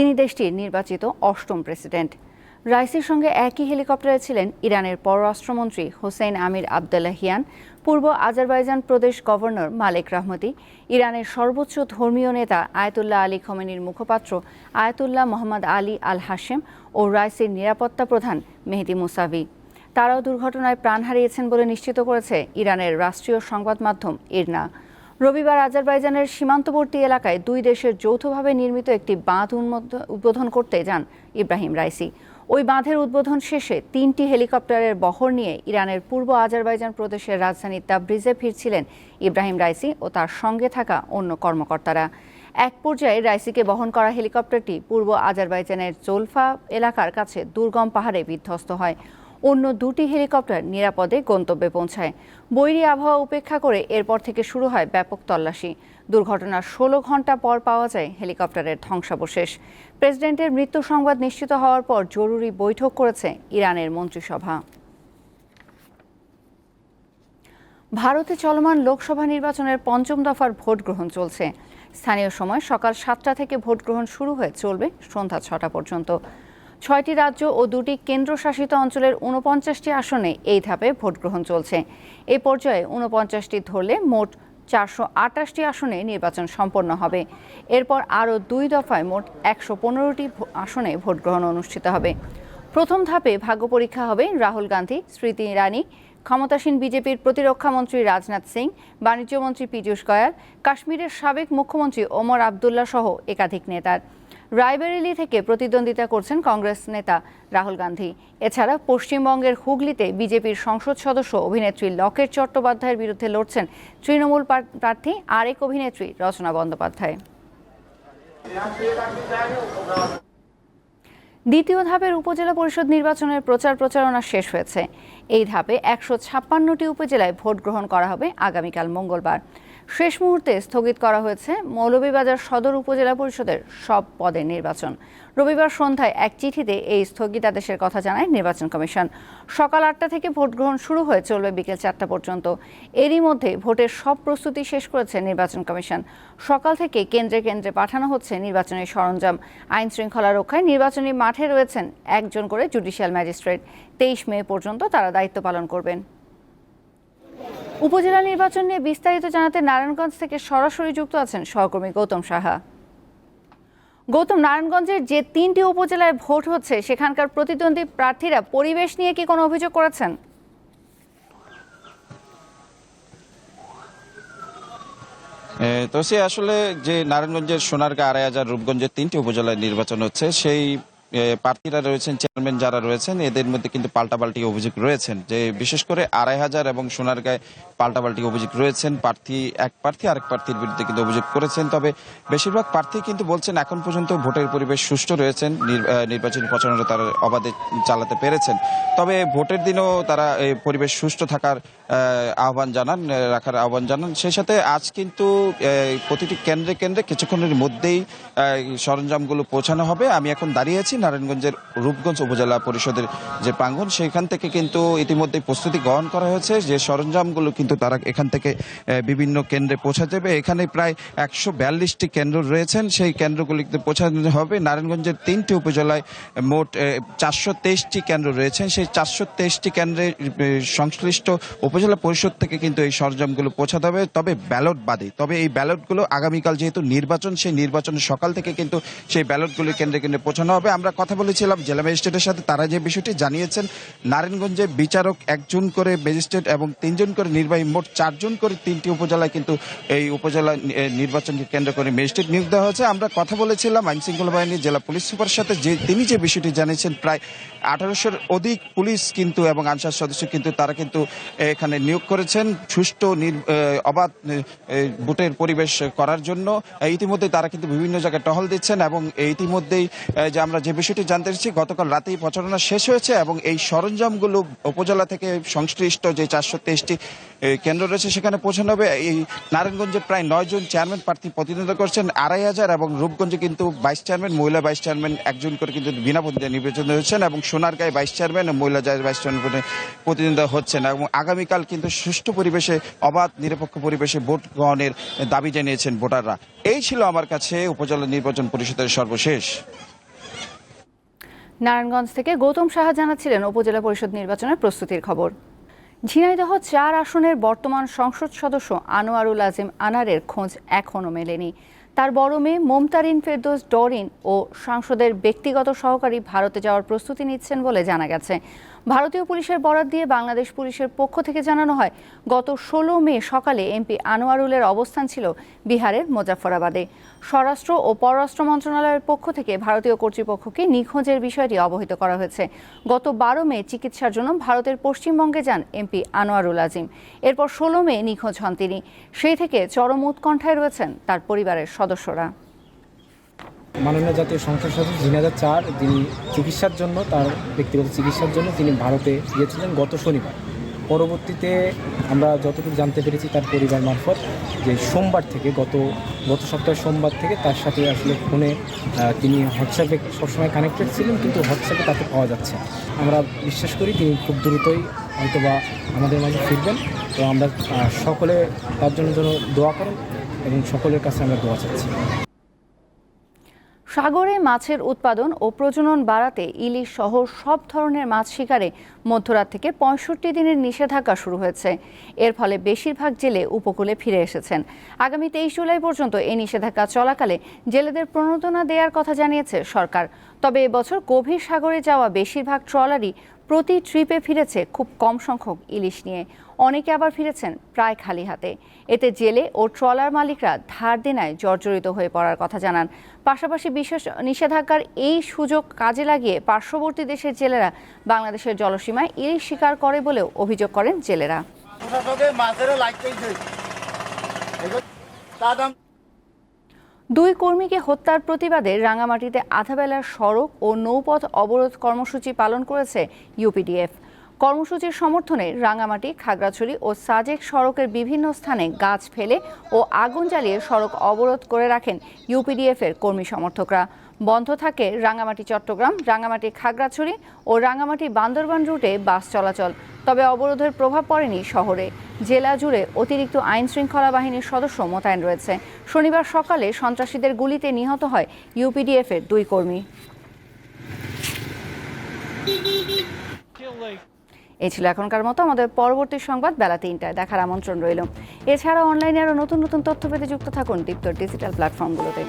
তিনি দেশটির নির্বাচিত অষ্টম প্রেসিডেন্ট। রাইসির সঙ্গে একই হেলিকপ্টারে ছিলেন ইরানের পররাষ্ট্রমন্ত্রী হোসেন আমির আবদুল্লাহিয়ান পূর্ব আজারবাইজান প্রদেশ গভর্নর মালেক রাহমতি, ইরানের সর্বোচ্চ ধর্মীয় নেতা আয়াতুল্লাহ আলী খমেনির মুখপাত্র Ayatollah Mohammad Ali Al Hashem ও রাইসির নিরাপত্তা প্রধান মেহেদি মুসাভি। তারাও দুর্ঘটনায় প্রাণ হারিয়েছেন বলে নিশ্চিত করেছে ইরানের রাষ্ট্রীয় সংবাদ মাধ্যম ইরনা। রবিবার আজারবাইজানের সীমান্তবর্তী এলাকায় দুই দেশের যৌথভাবে নির্মিত একটি বাঁধ উদ্বোধন করতে যান ইব্রাহিম রাইসি। ওই বাঁধের উদ্বোধন শেষে তিনটি হেলিকপ্টারের বহর নিয়ে ইরানের পূর্ব আজারবাইজান প্রদেশের রাজধানী তাব্রিজে ফিরছিলেন ইব্রাহিম রাইসি ও তার সঙ্গে থাকা অন্য কর্মকর্তারা। এক পর্যায়ে রাইসিকে বহন করা হেলিকপ্টারটি পূর্ব আজারবাইজানের জোলফা এলাকার কাছে দুর্গম পাহাড়ে বিধ্বস্ত হয়। অন্য দুটি হেলিকপ্টার নিরাপদে গন্তব্যে পৌঁছায়। বৈরী আবহাওয়া উপেক্ষা করে এরপর থেকে শুরু হয় ব্যাপক তল্লাশি। দুর্ঘটনার ষোলো ঘণ্টা পর পাওয়া যায় হেলিকপ্টারের ধ্বংসাবশেষ। প্রেসিডেন্টের মৃত্যু সংবাদ নিশ্চিত হওয়ার পর জরুরি বৈঠক করেছে ইরানের মন্ত্রিসভা। ভারতে চলমান লোকসভা নির্বাচনের পঞ্চম দফার ভোট গ্রহণ চলছে। স্থানীয় সময় সকাল সাতটা থেকে ভোট গ্রহণ শুরু হয়ে চলবে সন্ধ্যা ছটা পর্যন্ত। ছয়টি রাজ্য ও দুটি কেন্দ্রশাসিত অঞ্চলের উনপঞ্চাশটি আসনে এই ধাপে ভোট গ্রহণ চলছে। এ পর্যায়ে উনপঞ্চাশটি ধরলে মোট চারশো আটাশটি আসনে নির্বাচন সম্পন্ন হবে। এরপর আরও দুই দফায় মোট একশো পনেরোটি আসনে ভোট গ্রহণ অনুষ্ঠিত হবে। প্রথম ধাপে ভাগ্য পরীক্ষা হবে রাহুল গান্ধী, স্মৃতি ইরানি, ক্ষমতাসীন বিজেপির প্রতিরক্ষা মন্ত্রী রাজনাথ সিং বাণিজ্যমন্ত্রী পীযূষ গোয়াল, কাশ্মীরের সাবেক মুখ্যমন্ত্রী ওমর আবদুল্লাহ সহ একাধিক নেতার। রায়বেরেলি থেকে প্রতিদ্বন্দ্বিতা করছেন কংগ্রেস নেতা রাহুল গান্ধী। এছাড়া পশ্চিমবঙ্গের হুগলিতে বিজেপির সংসদ সদস্য অভিনেত্রী লকেট চট্টোপাধ্যায়ের বিরুদ্ধে লড়ছেন তৃণমূল প্রার্থী আরেক অভিনেত্রী রচনা বন্দ্যোপাধ্যায়। দ্বিতীয় ধাপের উপজেলা পরিষদ নির্বাচনের প্রচার প্রচারণা শেষ হয়েছে। এই ধাপে একশো ছাপ্পান্নটি উপজেলায় ভোট গ্রহণ করা হবে আগামীকাল মঙ্গলবার। শেষ মুহূর্তে স্থগিত করা হয়েছে মৌলভীবাজার সদর উপজেলা পরিষদের সব পদের নির্বাচন। রবিবার সন্ধ্যায় এক চিঠিতে এই স্থগিতাদেশের কথা জানায় নির্বাচন কমিশন। সকাল আটটা থেকে ভোট গ্রহণ শুরু হয়ে চলবে বিকেল চারটা পর্যন্ত। এরই মধ্যে ভোটের সব প্রস্তুতি শেষ করেছে নির্বাচন কমিশন। সকাল থেকে কেন্দ্রে কেন্দ্রে পাঠানো হচ্ছে নির্বাচনী সরঞ্জাম। আইন শৃঙ্খলা রক্ষায় নির্বাচনী মাঠে রয়েছেন একজন করে জুডিশিয়াল ম্যাজিস্ট্রেট। তেইশ মে পর্যন্ত তারা দায়িত্ব পালন করবেন। উপজেলা নির্বাচন নিয়ে বিস্তারিত জানাতে নারায়ণগঞ্জ থেকে সরাসরি যুক্ত আছেন সহকর্মী গৌতম সাহা। গৌতম, নারায়ণগঞ্জের যে তিনটি উপজেলায় ভোট হচ্ছে, সেখানকার প্রতিদ্বন্দ্বী প্রার্থীরা পরিবেশ নিয়ে কি কোনো অভিযোগ করেছেন? তো সে আসলে যে নারায়ণগঞ্জের সোনারগাঁ আড়াই হাজার রূপগঞ্জের তিনটি উপজেলায় নির্বাচন হচ্ছে, সেই প্রার্থীরা রয়েছেন, চেয়ারম্যান যারা রয়েছেন, এদের মধ্যে কিন্তু পাল্টাপাল্টি অভিযোগ রয়েছেন। যে বিশেষ করে আড়াই হাজার এবং সোনারগাঁয় পাল্টাপাল্টি অভিযোগ রয়েছেন, প্রার্থী, এক প্রার্থী, আরেক প্রার্থীর বিরুদ্ধে কিন্তু অভিযোগ করেছেন। তবে বেশিরভাগ প্রার্থী কিন্তু বলছেন, এখন পর্যন্ত ভোটের পরিবেশ সুষ্ঠু রয়েছেন, নির- নির্বাচনী প্রচারণা তারা অবাধে চালাতে পেরেছেন। তবে ভোটের দিনও তারা পরিবেশ সুষ্ঠু থাকার আহ্বান জানান রাখার আহ্বান জানান। সেই সাথে আজ কিন্তু প্রতিটি কেন্দ্রে কেন্দ্রে কিছুক্ষণের মধ্যেই সরঞ্জামগুলো পৌঁছানো হবে। আমি এখন দাঁড়িয়ে আছি নারায়ণগঞ্জের রূপগঞ্জ উপজেলা পরিষদের যে প্রাঙ্গণ, সেখান থেকে কিন্তু ইতিমধ্যে প্রস্তুতি গ্রহণ করা হয়েছে। যে সরঞ্জামগুলো কিন্তু তারা এখান থেকে বিভিন্ন কেন্দ্রে পৌঁছা দেবে। এখানে প্রায় একশো বিয়াল্লিশটি কেন্দ্র রয়েছেন। সেই কেন্দ্রগুলিতে পৌঁছানো হবে। নারায়ণগঞ্জের তিনটি উপজেলায় মোট চারশো তেইশটি কেন্দ্র রয়েছেন। সেই চারশো তেইশটি কেন্দ্রে সংশ্লিষ্ট উপজেলা পরিষদ থেকে কিন্তু এই সরঞ্জামগুলো পৌঁছাতে হবে। তবে ব্যালট বাদে, তবে এই ব্যালটগুলো আগামীকাল যেহেতু নির্বাচন, সেই নির্বাচনের সকাল থেকে কিন্তু সেই ব্যালটগুলি কেন্দ্রে কেন্দ্রে পৌঁছানো হবে। আমরা কথা বলেছিলাম, জেলা ম্যাজিস্ট্রেটের সাথে তারা যে বিষয়টি জানিয়েছেন, নারায়ণগঞ্জে বিচারক একজন করে ম্যাজিস্ট্রেট এবং তিনজন করে নির্বাহী, মোট চারজন করে তিনটি উপজেলায় কিন্তু এই উপজেলা নির্বাচনকে কেন্দ্র করে ম্যাজিস্ট্রেট নিয়োগ দেওয়া হয়েছে। আমরা কথা বলেছিলাম আইন শৃঙ্খলা বাহিনী, জেলা পুলিশ সুপার সাথে যে তিনি যে বিষয়টি জানিয়েছেন, প্রায় আঠারোশোর অধিক পুলিশ কিন্তু এবং আনসার সদস্য কিন্তু তারা কিন্তু এখানে নিয়োগ করেছেন সুষ্ঠু অবাধ ভোটের পরিবেশ করার জন্য। ইতিমধ্যে তারা কিন্তু বিভিন্ন জায়গায় টহল দিচ্ছেন এবং ইতিমধ্যেই যে আমরা যে বিষয়টি জানতে পেরেছি গতকাল রাতেই প্রচারণা শেষ হয়েছে এবং এই সরঞ্জামগুলো উপজেলা থেকে সংশ্লিষ্ট যে চারশো তেইশটি কেন্দ্র রয়েছে, সেখানে পৌঁছানো হবে। এই নারায়ণগঞ্জে প্রায় নয় জন চেয়ারম্যান প্রার্থী প্রতিনিধিত্ব করছেন, আড়াই হাজার এবং রূপগঞ্জে কিন্তু ভাইস চেয়ারম্যান, মহিলা ভাইস চেয়ারম্যান একজন করে কিন্তু বিনা প্রতিদ্বন্দ্বী নির্বাচন হচ্ছেন এবং সোনারগাঁয় ভাইস চেয়ারম্যান ও মহিলা ভাইস চেয়ারম্যান প্রতিনিধিত্ব হচ্ছেন এবং আগামীকাল কিন্তু সুষ্ঠু পরিবেশে, অবাধ নিরপেক্ষ পরিবেশে ভোট গ্রহণের দাবি জানিয়েছেন ভোটাররা। এই ছিল আমার কাছে উপজেলা নির্বাচন পরিষদের সর্বশেষ। নারায়ণগঞ্জ থেকে গৌতম সাহা জানাচ্ছিলেন উপজেলা পরিষদ নির্বাচনের প্রস্তুতির খবর। ঝিনাইদহ চার আসনের বর্তমান সংসদ সদস্য আনোয়ারুল আজিম আনারের খোঁজ এখনও মেলেনি। তার বড় মেয়ে মমতারিন ফেরদোস ডরিন ও সাংসদের ব্যক্তিগত সহকারী ভারতে যাওয়ার প্রস্তুতি নিচ্ছেন বলে জানা গেছে। ভারতীয় পুলিশের বরাত দিয়ে বাংলাদেশ পুলিশের পক্ষ থেকে জানানো হয়, গত ষোলো মে সকালে এমপি আনোয়ারুলের অবস্থান ছিল বিহারের মোজাফফরাবাদে। স্বরাষ্ট্র ও পররাষ্ট্র মন্ত্রণালয়ের পক্ষ থেকে ভারতীয় কর্তৃপক্ষকে নিখোঁজের বিষয়টি অবহিত করা হয়েছে। গত বারো মে চিকিৎসার জন্য ভারতের পশ্চিমবঙ্গে যান এমপি আনোয়ারুল আজিম। এরপর ষোলো মে নিখোঁজ হন তিনি। সেই থেকে চরম উৎকণ্ঠায় রয়েছেন তার পরিবারের সদস্যরা। মাননীয় জাতীয় সংসদ সদস্য জিনাদা চার, যিনি চিকিৎসার জন্য, তার ব্যক্তিগত চিকিৎসার জন্য তিনি ভারতে গিয়েছিলেন গত শনিবার। পরবর্তীতে আমরা যতটুকু জানতে পেরেছি তার পরিবার মারফত, যে সোমবার থেকে, গত গত সপ্তাহের সোমবার থেকে তার সাথে আসলে ফোনে তিনি হোয়াটসঅ্যাপে সবসময় কানেক্টেড ছিলেন, কিন্তু হোয়াটসঅ্যাপে তাকে পাওয়া যাচ্ছে। আমরা বিশ্বাস করি তিনি খুব দ্রুতই হয়তোবা আমাদের মাঝে ফিরবেন। তো আমরা সকলে তার জন্য যেন দোয়া করেন এবং সকলের কাছে আমরা দোয়া চাচ্ছি। সাগরে মাছের উৎপাদন ও প্রজনন বাড়াতে ইলিশ সহ সব ধরনের মাছ শিকারে মধ্যরাত থেকে পঁয়ষট্টি দিনের নিষেধাজ্ঞা শুরু হয়েছে। এর ফলে বেশিরভাগ জেলে উপকূলে ফিরে এসেছেন। আগামী তেইশ জুলাই পর্যন্ত এই নিষেধাজ্ঞা চলাকালে জেলেদের প্রণোদনা দেওয়ার কথা জানিয়েছে সরকার। তবে এবছর গভীর সাগরে যাওয়া বেশিরভাগ ট্রলারই প্রতি ট্রিপে ফিরেছে খুব কম সংখ্যক ইলিশ নিয়ে। অনেকে আবার ফিরেছেন প্রায় খালি হাতে। এতে জেলে ও ট্রলার মালিকরা ধার দেনায় জর্জরিত হয়ে পড়ার কথা জানান। পাশাপাশি বিশেষ নিষেধাজ্ঞার এই সুযোগ কাজে লাগিয়ে পার্শ্ববর্তী দেশের জেলেরা বাংলাদেশের জলসীমায় ইলিশ শিকার করে বলেও অভিযোগ করেন জেলেরা। দুই কর্মীকে হত্যার প্রতিবাদে রাঙামাটিতে আধাবেলার সড়ক ও নৌপথ অবরোধ কর্মসূচি পালন করেছে ইউপিডিএফ। কর্মসূচির সমর্থনে রাঙামাটি, খাগড়াছড়ি ও সাজেক সড়কের বিভিন্ন স্থানে গাছ ফেলে ও আগুন জ্বালিয়ে সড়ক অবরোধ করে রাখেন ইউপিডিএফ এর কর্মী সমর্থকরা। বন্ধ থাকে রাঙামাটি চট্টগ্রাম রাঙামাটি খাগড়াছড়ি ও রাঙামাটি বান্দরবান রুটে বাস চলাচল। তবে অবরোধের প্রভাব পড়েনি শহরে। জেলা জুড়ে অতিরিক্ত আইন শৃঙ্খলা বাহিনীর সদস্য মোতায়েন রয়েছে। শনিবার সকালে সন্ত্রাসীদের গুলিতে নিহত হয় ইউপিডিএফ এর দুই কর্মী। এই ছিল এখনকার মতো আমাদের পরবর্তী সংবাদ বেলা তিনটায়। দেখার আমন্ত্রণ রইল। এছাড়া অনলাইনে আরও নতুন নতুন তথ্য পেতে যুক্ত থাকুন দীপ্তর ডিজিটাল প্ল্যাটফর্মগুলোতে